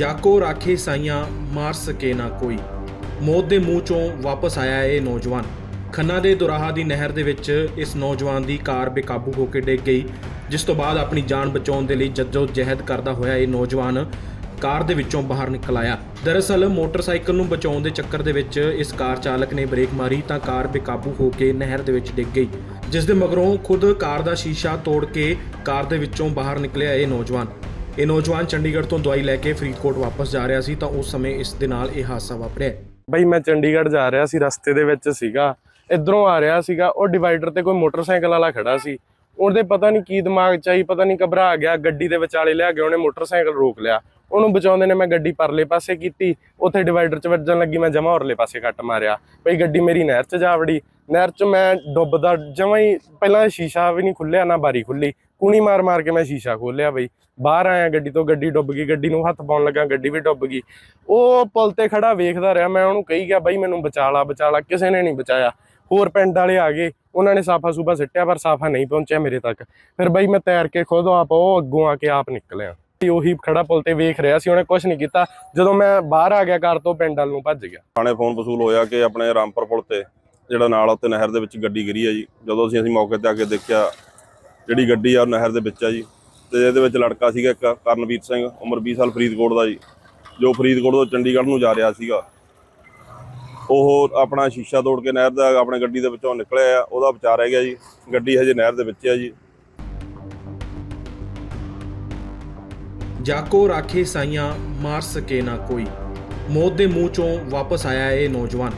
ਜਾਕੋ ਰਾਖੇ ਸਾਈਆਂ ਮਾਰ ਸਕੇ ਨਾ ਕੋਈ। ਮੌਤ ਦੇ ਮੂੰਹ ਚੋਂ ਵਾਪਸ ਆਇਆ ਇਹ ਨੌਜਵਾਨ। ਖੰਨਾ ਦੇ ਦੁਰਾਹਾ ਦੀ ਨਹਿਰ ਦੇ ਵਿੱਚ ਇਸ ਨੌਜਵਾਨ ਦੀ ਕਾਰ ਬੇਕਾਬੂ ਹੋ ਕੇ ਡਿੱਗ ਗਈ, ਜਿਸ ਤੋਂ ਬਾਅਦ ਆਪਣੀ ਜਾਨ ਬਚਾਉਣ ਦੇ ਲਈ ਜੱਜੋ ਜਹਿਦ ਕਰਦਾ ਹੋਇਆ ਇਹ ਨੌਜਵਾਨ ਕਾਰ ਦੇ ਵਿੱਚੋਂ ਬਾਹਰ ਨਿਕਲ ਆਇਆ। ਦਰਅਸਲ ਮੋਟਰਸਾਈਕਲ ਨੂੰ ਬਚਾਉਣ ਦੇ ਚੱਕਰ ਦੇ ਵਿੱਚ ਇਸ ਕਾਰ ਚਾਲਕ ਨੇ ਬ੍ਰੇਕ ਮਾਰੀ ਤਾਂ ਕਾਰ ਬੇਕਾਬੂ ਹੋ ਕੇ ਨਹਿਰ ਦੇ ਵਿੱਚ ਡਿੱਗ ਗਈ, ਜਿਸ ਦੇ ਮਗਰੋਂ ਖੁਦ ਕਾਰ ਦਾ ਸ਼ੀਸ਼ਾ ਤੋੜ ਕੇ ਕਾਰ ਦੇ ਵਿੱਚੋਂ ਬਾਹਰ ਨਿਕਲਿਆ ਇਹ ਨੌਜਵਾਨ। ਇਹ ਨੌਜਵਾਨ ਚੰਡੀਗੜ੍ਹ ਤੋਂ ਦਵਾਈ ਲੈ ਕੇ ਫਰੀਦਕੋਟ ਵਾਪਸ ਜਾ ਰਿਹਾ ਸੀ ਤਾਂ ਉਸ ਸਮੇਂ ਇਸ ਦੇ ਨਾਲ ਇਹ ਹਾਦਸਾ ਵਾਪਰਿਆ ਬਈ ਮੈਂ ਚੰਡੀਗੜ੍ਹ ਜਾ ਰਿਹਾ ਸੀ, ਰਸਤੇ ਦੇ ਵਿੱਚ ਸੀਗਾ। ਇਧਰੋਂ ਆ ਰਿਹਾ ਸੀਗਾ, ਉਹ ਡਿਵਾਈਡਰ ਤੇ ਕੋਈ ਮੋਟਰਸਾਈਕਲ ਵਾਲਾ ਖੜਾ ਸੀ। ਉਹਦੇ ਪਤਾ ਨਹੀਂ ਕੀ ਦਿਮਾਗ ਚ ਆਈ, ਪਤਾ ਨਹੀਂ ਘਬਰਾ ਗਿਆ, ਗੱਡੀ ਦੇ ਵਿਚਾਲੇ ਲਿਆ ਗਿਆ ਉਹਨੇ ਮੋਟਰਸਾਈਕਲ ਰੋਕ ਲਿਆ। ਉਹਨੂੰ ਬਚਾਉਂਦੇ ਨੇ ਮੈਂ ਗੱਡੀ ਪਰਲੇ ਪਾਸੇ ਕੀਤੀ, ਉੱਥੇ ਡਿਵਾਈਡਰ 'ਚ ਵੱਜਣ ਲੱਗੀ, ਮੈਂ ਜਮਾ ਔਰਲੇ ਪਾਸੇ ਕੱਟ ਮਾਰਿਆ। ਬਈ ਗੱਡੀ ਮੇਰੀ ਨਹਿਰ 'ਚ ਜਾ ਵੜੀ। ਨਹਿਰ 'ਚ ਮੈਂ ਡੁੱਬਦਾ ਜਮਾ ਹੀ, ਪਹਿਲਾਂ ਸ਼ੀਸ਼ਾ ਵੀ ਨਹੀਂ ਖੁੱਲਿਆ, ਨਾ ਬਾਰੀ ਖੁੱਲੀ। ਕੂਣੀ ਮਾਰ ਮਾਰ ਕੇ ਮੈਂ ਸ਼ੀਸ਼ਾ ਖੋਲਿਆ ਬਈ। ਬਾਹਰ ਆਇਆ ਗੱਡੀ ਤੋਂ, ਗੱਡੀ ਡੁੱਬ ਗਈ, ਗੱਡੀ ਨੂੰ ਹੱਥ ਪਾਉਣ ਲੱਗਾ, ਗੱਡੀ ਵੀ ਡੁੱਬ ਗਈ। ਉਹ ਪੁਲ ਤੇ ਖੜਾ ਵੇਖਦਾ ਰਿਹਾ, ਮੈਂ ਉਹਨੂੰ ਕਹੀ ਗਿਆ, ਬਈ ਮੈਨੂੰ ਬਚਾ ਲਾ ਬਚਾ ਲਾ ਕਿਸੇ ਨੇ ਨਹੀਂ ਬਚਾਇਆ। ਹੋਰ ਪਿੰਡ ਵਾਲੇ ਆ ਗਏ, ਉਹਨਾਂ ਨੇ ਸਾਫਾ ਸੂਫਾ ਸਿੱਟਿਆ, ਪਰ ਸਾਫਾ ਨਹੀਂ ਪਹੁੰਚਿਆ ਮੇਰੇ ਤੱਕ। ਫਿਰ ਬਈ ਮੈਂ ਤੈਰ ਕੇ ਖੁਦ ਆਪ, ਉਹ ਅੱਗੋਂ ਆ ਕੇ ਆਪ ਨਿਕਲਿਆ। ਤੇ ਉਹੀ ਖੜਾ ਪੁਲ ਤੇ ਵੇਖ ਰਿਹਾ ਸੀ, ਉਹਨੇ ਕੁਝ ਨਹੀਂ ਕੀਤਾ। ਜਦੋਂ ਮੈਂ ਬਾਹਰ ਆ ਗਿਆ ਘਰ ਤੋਂ, ਪਿੰਡ ਵੱਲ ਨੂੰ ਭੱਜ ਗਿਆ। ਥਾਣੇ ਫੋਨ ਵਸੂਲ ਹੋਇਆ ਕਿ ਆਪਣੇ ਰਾਮਪੁਰ ਪੁਲ ਤੇ, ਜਿਹੜਾ ਨਾਲ ਉੱਤੇ ਨਹਿਰ ਦੇ ਵਿੱਚ ਗੱਡੀ ਗਿਰੀ ਹੈ ਜੀ। ਜਦੋਂ ਅਸੀਂ ਅਸੀਂ ਮੌਕੇ ਤੇ ਆ ਕੇ ਦੇਖਿਆ ਜਿਹੜੀ ਗੱਡੀ ਆ ਉਹ ਨਹਿਰ ਦੇ ਵਿੱਚ ਆ ਜੀ। ਤੇ ਇਹਦੇ ਵਿੱਚ ਲੜਕਾ ਸੀਗਾ ਇੱਕ, ਕਰਨਵੀਰ ਸਿੰਘ, ਉਮਰ 20 ਸਾਲ ਫਰੀਦਕੋਟ ਦਾ ਜੀ। ਜੋ ਫਰੀਦਕੋਟ ਤੋਂ ਚੰਡੀਗੜ੍ਹ ਨੂੰ ਜਾ ਰਿਹਾ ਸੀਗਾ। ਉਹ ਆਪਣਾ ਸ਼ੀਸ਼ਾ ਤੋੜ ਕੇ ਨਹਿਰ ਦਾ, ਆਪਣੇ ਗੱਡੀ ਦੇ ਵਿੱਚੋਂ ਨਿਕਲਿਆ ਉਹਦਾ ਬਚਾ ਰਹਿ ਗਿਆ ਜੀ। ਗੱਡੀ ਹਜੇ ਨਹਿਰ ਦੇ ਵਿੱਚ ਆ ਜੀ। ਜਾਕੋ ਰਾਖੇ ਸਾਈਆਂ, ਮਾਰ ਸਕੇ ਨਾ ਕੋਈ। ਮੌਤ ਦੇ ਮੂੰਹ ਚੋਂ ਵਾਪਸ ਆਇਆ ਇਹ ਨੌਜਵਾਨ।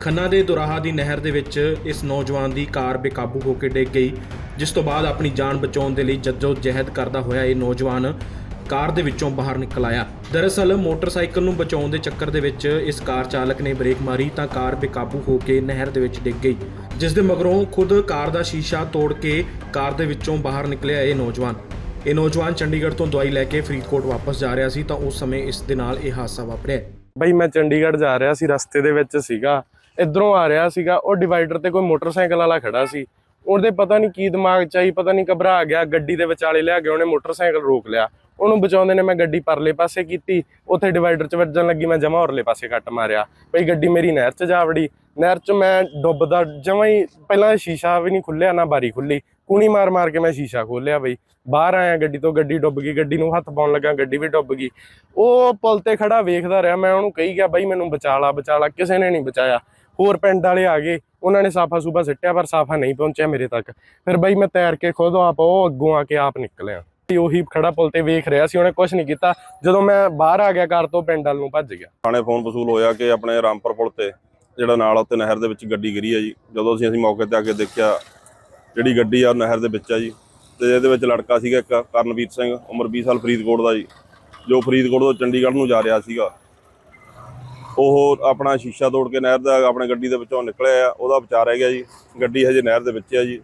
ਖੰਨਾ ਦੇ ਦੁਰਾਹਾ ਦੀ ਨਹਿਰ ਦੇ ਵਿੱਚ ਇਸ ਨੌਜਵਾਨ ਦੀ ਕਾਰ ਬੇਕਾਬੂ ਹੋ ਕੇ ਡਿੱਗ ਗਈ। ਜਿਸ ਤੋਂ ਬਾਅਦ ਆਪਣੀ ਜਾਨ ਬਚਾਉਣ ਦੇ ਲਈ ਜੱਜੋ ਜਹਿਦ ਕਰਦਾ ਹੋਇਆ ਇਹ ਨੌਜਵਾਨ ਕਾਰ ਦੇ ਵਿੱਚੋਂ ਬਾਹਰ ਨਿਕਲ ਆਇਆ। ਦਰਅਸਲ ਮੋਟਰਸਾਈਕਲ ਨੂੰ ਬਚਾਉਣ ਦੇ ਚੱਕਰ ਦੇ ਵਿੱਚ ਇਸ ਕਾਰ ਚਾਲਕ ਨੇ ਬ੍ਰੇਕ ਮਾਰੀ ਤਾਂ ਕਾਰ ਬੇਕਾਬੂ ਹੋ ਕੇ ਨਹਿਰ ਦੇ ਵਿੱਚ ਡਿੱਗ ਗਈ, ਜਿਸ ਦੇ ਮਗਰੋਂ ਖੁਦ ਕਾਰ ਦਾ ਸ਼ੀਸ਼ਾ ਤੋੜ ਕੇ ਕਾਰ ਦੇ ਵਿੱਚੋਂ ਬਾਹਰ ਨਿਕਲਿਆ ਇਹ ਨੌਜਵਾਨ। ਇਹ ਨੌਜਵਾਨ ਚੰਡੀਗੜ੍ਹ ਤੋਂ ਦਵਾਈ ਲੈ ਕੇ ਫਰੀਦਕੋਟ ਵਾਪਸ ਜਾ ਰਿਹਾ ਸੀ ਤਾਂ ਉਸ ਸਮੇਂ ਇਸ ਦੇ ਨਾਲ ਇਹ ਹਾਦਸਾ ਵਾਪਰਿਆ। ਬਈ ਮੈਂ ਚੰਡੀਗੜ੍ਹ ਜਾ ਰਿਹਾ ਸੀ, ਰਸਤੇ ਦੇ ਵਿੱਚ ਸੀਗਾ, ਇਧਰੋਂ ਆ ਰਿਹਾ ਸੀਗਾ, ਉਹ ਡਿਵਾਈਡਰ ਤੇ ਕੋਈ ਮੋਟਰਸਾਈਕਲ ਵਾਲਾ ਖੜਾ ਸੀ। ਉਹਦੇ ਪਤਾ ਨਹੀਂ ਕੀ ਦਿਮਾਗ ਚ ਆਈ, ਪਤਾ ਨਹੀਂ ਘਬਰਾ ਗਿਆ, ਗੱਡੀ ਦੇ ਵਿਚਾਲੇ ਲਿਆ ਗਿਆ ਉਹਨੇ ਮੋਟਰਸਾਈਕਲ ਰੋਕ ਲਿਆ। ਉਹਨੂੰ ਬਚਾਉਂਦੇ ਨੇ ਮੈਂ ਗੱਡੀ ਪਰਲੇ ਪਾਸੇ ਕੀਤੀ, ਉੱਥੇ ਡਿਵਾਈਡਰ 'ਚ ਵੱਜਣ ਲੱਗੀ, ਮੈਂ ਜਮਾ ਉਰਲੇ ਪਾਸੇ ਕੱਟ ਮਾਰਿਆ। ਬਈ ਗੱਡੀ ਮੇਰੀ ਨਹਿਰ 'ਚ ਜਾ ਵੜੀ। ਨਹਿਰ 'ਚ ਮੈਂ ਡੁੱਬਦਾ ਜਮਾ ਹੀ, ਪਹਿਲਾਂ ਸ਼ੀਸ਼ਾ ਵੀ ਨਹੀਂ ਖੁੱਲਿਆ, ਨਾ ਬਾਰੀ ਖੁੱਲੀ। ਕੂਣੀ ਮਾਰ ਮਾਰ ਕੇ ਮੈਂ ਸ਼ੀਸ਼ਾ ਖੋਲਿਆ ਬਈ। ਬਾਹਰ ਆਇਆ ਗੱਡੀ ਤੋਂ, ਗੱਡੀ ਡੁੱਬ ਗਈ, ਗੱਡੀ ਨੂੰ ਹੱਥ ਪਾਉਣ ਲੱਗਾ, ਗੱਡੀ ਵੀ ਡੁੱਬ ਗਈ। ਉਹ ਪੁਲ ਤੇ ਖੜਾ ਵੇਖਦਾ ਰਿਹਾ, ਮੈਂ ਉਹਨੂੰ ਕਹੀ ਗਿਆ, ਬਾਈ ਮੈਨੂੰ ਬਚਾ ਲਾ ਬਚਾ ਲਾ, ਕਿਸੇ ਨੇ ਨਹੀਂ ਬਚਾਇਆ। ਹੋਰ ਪਿੰਡ ਵਾਲੇ ਆ ਗਏ। ਉਹਨਾਂ ਨੇ ਸਾਫਾ ਸੂਫਾ ਸਿੱਟਿਆ, ਪਰ ਸਾਫਾ ਨਹੀਂ ਪਹੁੰਚਿਆ ਮੇਰੇ ਤੱਕ। ਫਿਰ ਬਾਈ ਮੈਂ ਤੈਰ ਕੇ ਖੁਦ ਆਪ ਉਹ ਅੱਗੋਂ ਆ ਕੇ ਆਪ ਨਿਕਲਿਆ। ਤੇ ਉਹੀ ਖੜਾ ਪੁਲ ਤੇ ਵੇਖ ਰਿਹਾ ਸੀ, ਉਹਨੇ ਕੁਝ ਨਹੀਂ ਕੀਤਾ। ਜਦੋਂ ਮੈਂ ਬਾਹਰ ਆ ਗਿਆ ਘਰ ਤੋਂ, ਪਿੰਡ ਵੱਲ ਨੂੰ ਭੱਜ ਗਿਆ। ਥਾਣੇ ਫੋਨ ਵਸੂਲ ਹੋਇਆ ਕਿ ਆਪਣੇ ਰਾਮਪੁਰ ਪੁਲ ਤੇ ਜਿਹੜਾ ਨਾਲ ਉੱਤੇ ਨਹਿਰ ਦੇ ਵਿੱਚ ਗੱਡੀ ਗਿਰੀ ਹੈ ਜੀ। ਜਦੋਂ ਅਸੀਂ ਅਸੀਂ ਮੌਕੇ ਤੇ ਆ ਕੇ ਦੇਖਿਆ, ਜਿਹੜੀ ਗੱਡੀ ਆ ਉਹ ਨਹਿਰ ਦੇ ਵਿੱਚ ਆ ਜੀ। ਤੇ ਇਹਦੇ ਵਿੱਚ ਲੜਕਾ ਸੀਗਾ ਇੱਕ, ਕਰਨਵੀਰ ਸਿੰਘ, ਉਮਰ 20 ਸਾਲ ਫਰੀਦਕੋਟ ਦਾ ਜੀ। ਜੋ ਫਰੀਦਕੋਟ ਤੋਂ ਚੰਡੀਗੜ੍ਹ ਨੂੰ ਜਾ ਰਿਹਾ ਸੀਗਾ। ਉਹ ਆਪਣਾ ਸ਼ੀਸ਼ਾ ਤੋੜ ਕੇ ਨਹਿਰ ਦਾ ਆਪਣੇ ਗੱਡੀ ਦੇ ਵਿੱਚੋਂ ਨਿਕਲਿਆ ਉਹਦਾ ਵਿਚਾਰ ਰਹਿ ਗਿਆ ਜੀ। ਗੱਡੀ ਹਜੇ ਨਹਿਰ ਦੇ ਵਿੱਚ ਆ ਜੀ।